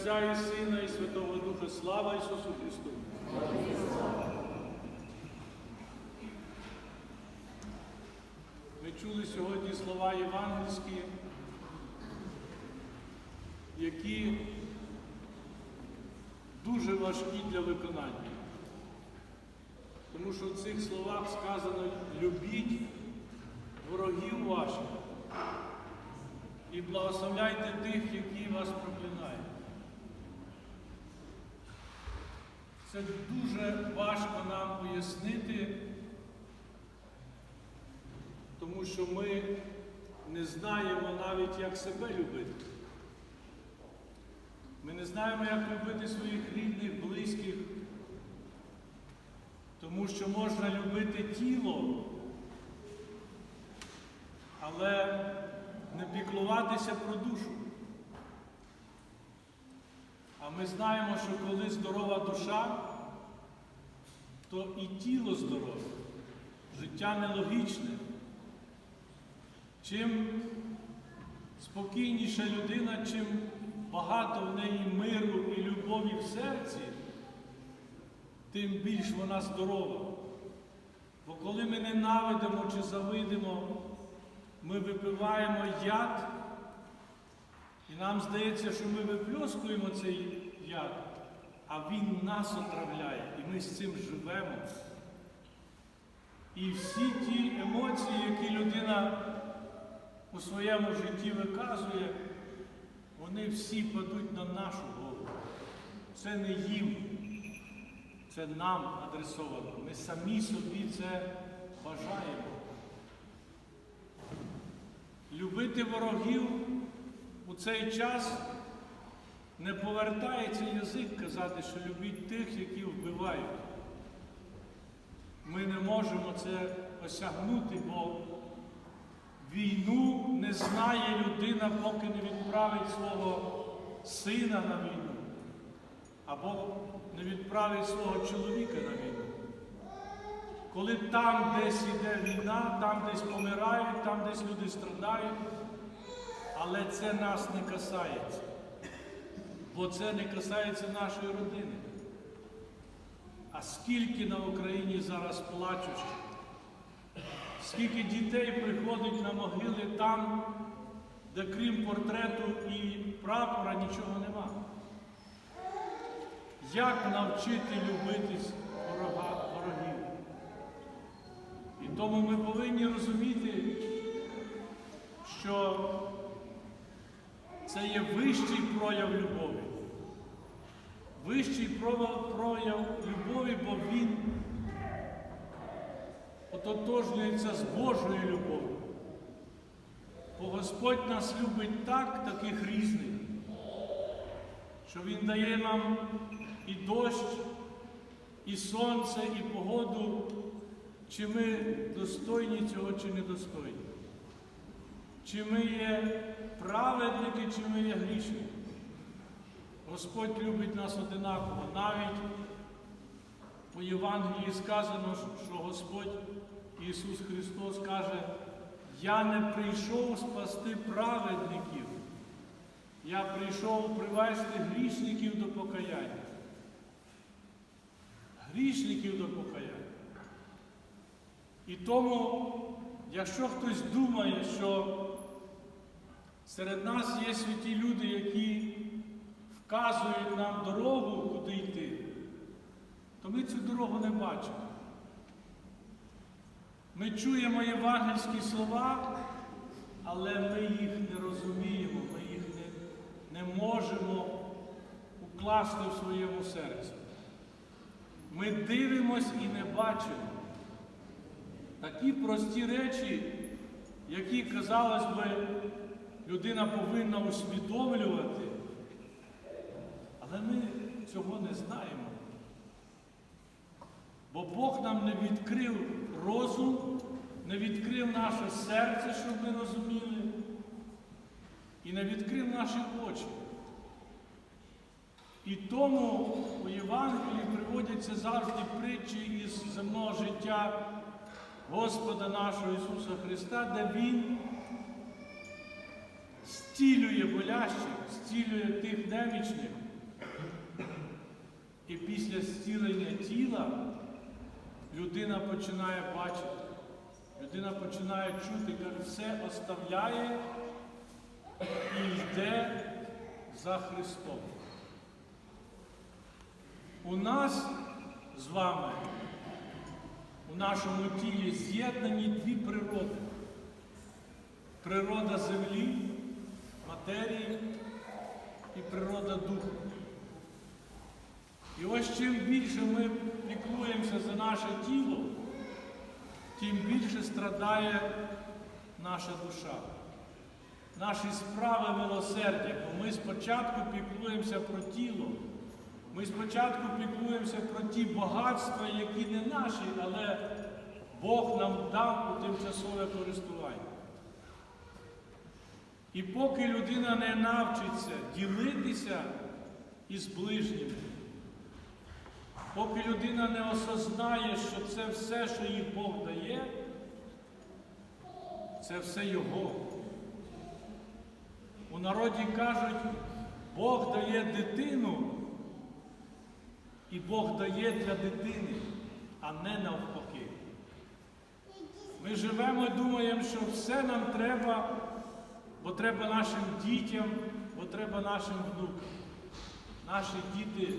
Отця і Сина, і Святого Духа. Слава Ісусу Христу! Ми чули сьогодні слова євангельські, які дуже важкі для виконання. Тому що в цих словах сказано любіть ворогів ваших і благословляйте тих, які вас проклинають. Це дуже важко нам пояснити, тому що ми не знаємо навіть, як себе любити. Ми не знаємо, як любити своїх рідних, близьких, тому що можна любити тіло, але не піклуватися про душу. Ми знаємо, що коли здорова душа, то і тіло здорове, життя нелогічне. Чим спокійніша людина, чим багато в неї миру і любові в серці, тим більш вона здорова. Бо коли ми ненавидимо чи завидимо, ми випиваємо яд, і нам здається, що ми випльоскуємо цей яд, а він нас отравляє, і ми з цим живемо. І всі ті емоції, які людина у своєму житті виказує, вони всі падуть на нашу голову. Це не їм, це нам адресовано. Ми самі собі це бажаємо. Любити ворогів у цей час не повертається язик казати, що любіть тих, які вбивають. Ми не можемо це осягнути, бо війну не знає людина, поки не відправить свого сина на війну, або не відправить свого чоловіка на війну. Коли там десь йде війна, там десь помирають, там десь люди страдають, але це нас не касається, бо це не касається нашої родини. А скільки на Україні зараз плачуть, скільки дітей приходить на могили там, де крім портрету і прапора нічого нема. Як навчити любитись ворога, ворогів? І тому ми повинні розуміти, що це є вищий прояв любові. Вищий прояв любові, бо він ототожнюється з Божою любов'ю. Бо Господь нас любить так, таких різних, що Він дає нам і дощ, і сонце, і погоду, чи ми достойні цього, чи недостойні. Чи ми є праведники, чи ми є грішники. Господь любить нас одинаково. Навіть у Євангелії сказано, що Господь Ісус Христос каже, я не прийшов спасти праведників, я прийшов привести грішників до покаяння. Грішників до покаяння. І тому, якщо хтось думає, що серед нас є святі люди, які вказують нам дорогу, куди йти, то ми цю дорогу не бачимо. Ми чуємо євангельські слова, але ми їх не розуміємо, ми їх не, не можемо укласти в своєму серці. Ми дивимось і не бачимо. Такі прості речі, які, казалось би, людина повинна усвідомлювати, але ми цього не знаємо. Бо Бог нам не відкрив розум, не відкрив наше серце, щоб ми розуміли, і не відкрив наші очі. І тому у Євангелії приводяться завжди притчі із земного життя Господа нашого Ісуса Христа, де Він зцілює болящих, зцілює тих немічних, І після зцілення тіла людина починає бачити, людина починає чути, каже, все оставляє і йде за Христом. У нас з вами, у нашому тілі з'єднані дві природи. Природа землі, матерії і природа духу. І ось чим більше ми піклуємося за наше тіло, тим більше страдає наша душа. Наші справи милосердя, бо ми спочатку піклуємося про тіло, ми спочатку піклуємося про ті багатства, які не наші, але Бог нам дав у тимчасове користування. І поки людина не навчиться ділитися із ближніми, поки людина не осознає, що це все, що їй Бог дає, це все Його. У народі кажуть, Бог дає дитину, і Бог дає для дитини, а не навпаки. Ми живемо і думаємо, що все нам треба, бо треба нашим дітям, бо треба нашим внукам. Наші діти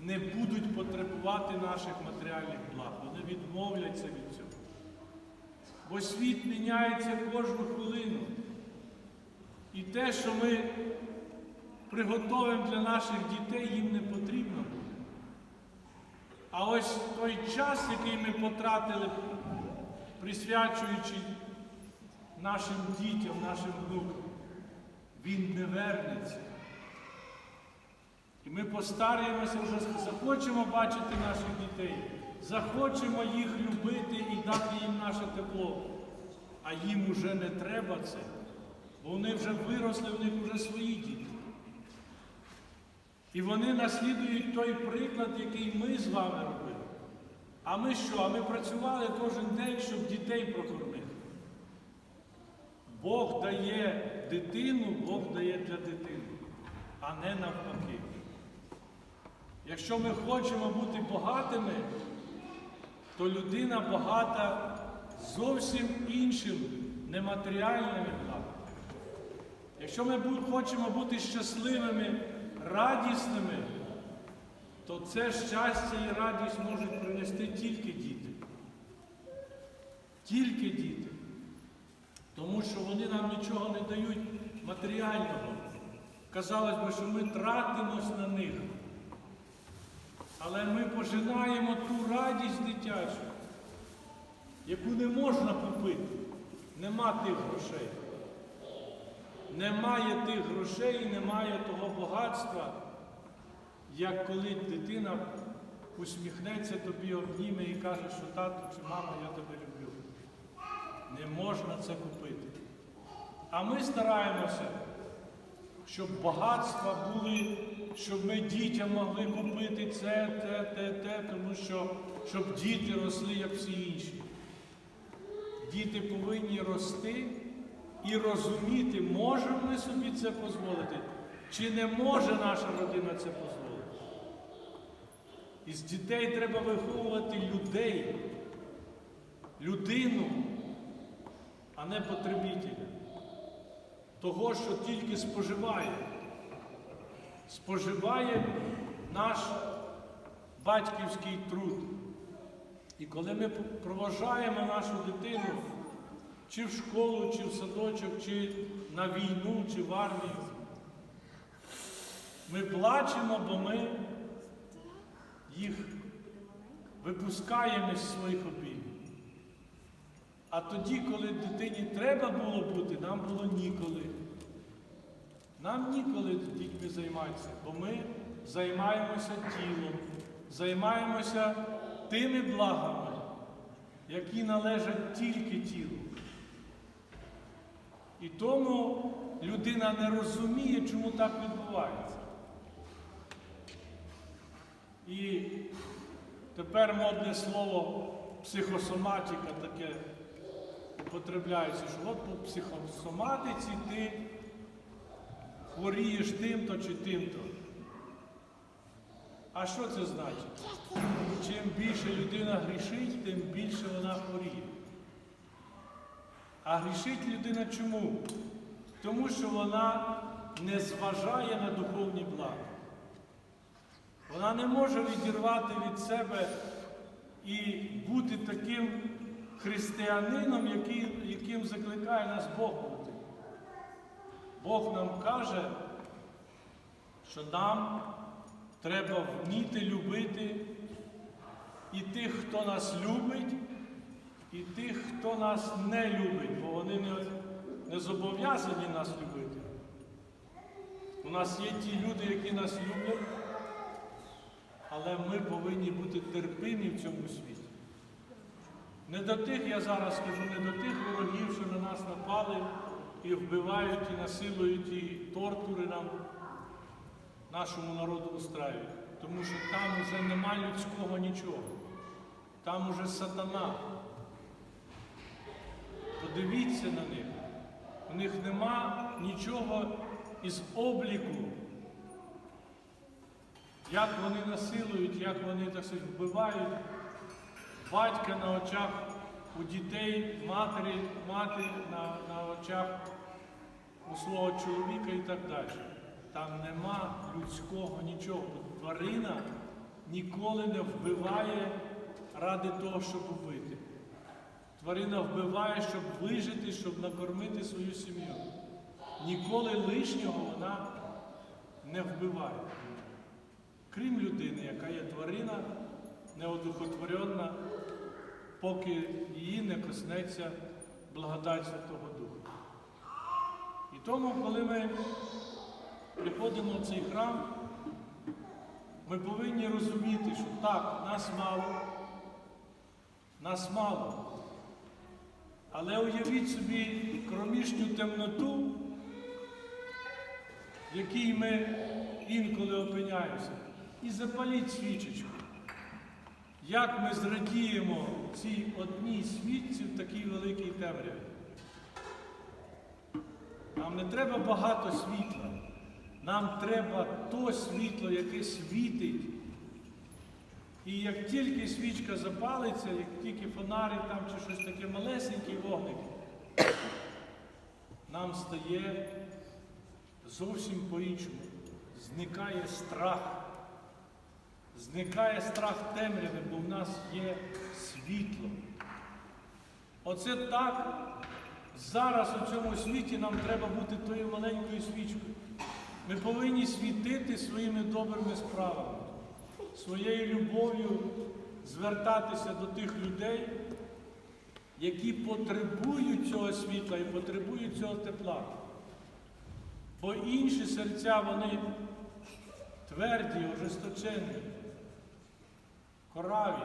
не будуть потребувати наших матеріальних благ, вони відмовляться від цього. Бо світ міняється кожну хвилину. І те, що ми приготуємо для наших дітей, їм не потрібно буде. А ось той час, який ми потратили, присвячуючи нашим дітям, нашим внукам, він не вернеться. І ми постараємося вже захочемо бачити наших дітей, захочемо їх любити і дати їм наше тепло. А їм уже не треба це, бо вони вже виросли, в них вже свої діти. І вони наслідують той приклад, який ми з вами робили. А ми що? А ми працювали кожен день, щоб дітей прокормити. Бог дає дитину, Бог дає для дитини, а не навпаки. Якщо ми хочемо бути багатими, то людина багата зовсім іншим нематеріальними благами. Якщо ми хочемо бути щасливими, радісними, то це щастя і радість можуть принести тільки діти. Тільки діти. Тому що вони нам нічого не дають матеріального. Казалось би, що ми тратимось на них. Але ми пожинаємо ту радість дитячу, яку не можна купити. Нема тих грошей. Немає тих грошей немає того багатства, як коли дитина усміхнеться тобі, обніме і каже, що тату чи мама, я тебе люблю. Можна це купити. А ми стараємося, щоб багатства були, щоб ми дітям могли купити це, те, те, те, тому що щоб діти росли, як всі інші. Діти повинні рости і розуміти, можемо ми собі це дозволити, чи не може наша родина це дозволити. Із дітей треба виховувати людей, людину, а не потребителя. Того, що тільки споживає. Споживає наш батьківський труд. І коли ми проважаємо нашу дитину чи в школу, чи в садочок, чи на війну, чи в армію, ми плачемо, бо ми їх випускаємо з своїх обіймів. А тоді, коли дитині треба було бути, нам було ніколи. Нам ніколи дітьми займатися, бо ми займаємося тілом, займаємося тими благами, які належать тільки тілу. І тому людина не розуміє, чому так відбувається. І тепер модне слово психосоматика таке употребляється, що от по психосоматиці ти хворієш тим-то чи тим-то. А що це значить? Чим більше людина грішить, тим більше вона хворіє. А грішить людина чому? Тому що вона не зважає на духовні блага. Вона не може відірвати від себе і бути таким християнином, який, яким закликає нас Бог бути. Бог нам каже, що нам треба вміти любити і тих, хто нас любить, і тих, хто нас не любить, бо вони не, не зобов'язані нас любити. У нас є ті люди, які нас люблять, але ми повинні бути терпимі в цьому світі. Не до тих, я зараз скажу, не до тих ворогів, що на нас напали і вбивають, і насилують, і тортури нам, нашому народу устраюють. Тому що там вже нема людського нічого. Там уже сатана. Подивіться на них. У них нема нічого із обліку. Як вони насилують, як вони так сказати, вбивають батька на очах у дітей, матері, матері на, на очах у свого чоловіка і так далі. Там нема людського нічого. Тварина ніколи не вбиває ради того, щоб убити. Тварина вбиває, щоб вижити, щоб накормити свою сім'ю. Ніколи лишнього вона не вбиває. Крім людини, яка є тварина, неодухотворенна, поки її не коснеться благодать Святого Духа. І тому, коли ми приходимо в цей храм, ми повинні розуміти, що так, нас мало, нас мало. Але уявіть собі кромішню темноту, в якій ми інколи опиняємося, і запаліть свічечку. Як ми зрадіємо цій одній свічці в такій великій темряві. Нам не треба багато світла. Нам треба то світло, яке світить. І як тільки свічка запалиться, як тільки фонарик там чи щось таке малесенький вогник, нам стає зовсім по-іншому. Зникає страх. Зникає страх темряви, бо в нас є світло. Оце так зараз у цьому світі нам треба бути тою маленькою свічкою. Ми повинні світити своїми добрими справами, своєю любов'ю звертатися до тих людей, які потребують цього світла і потребують цього тепла. Бо інші серця, вони тверді, ожесточені, кораві.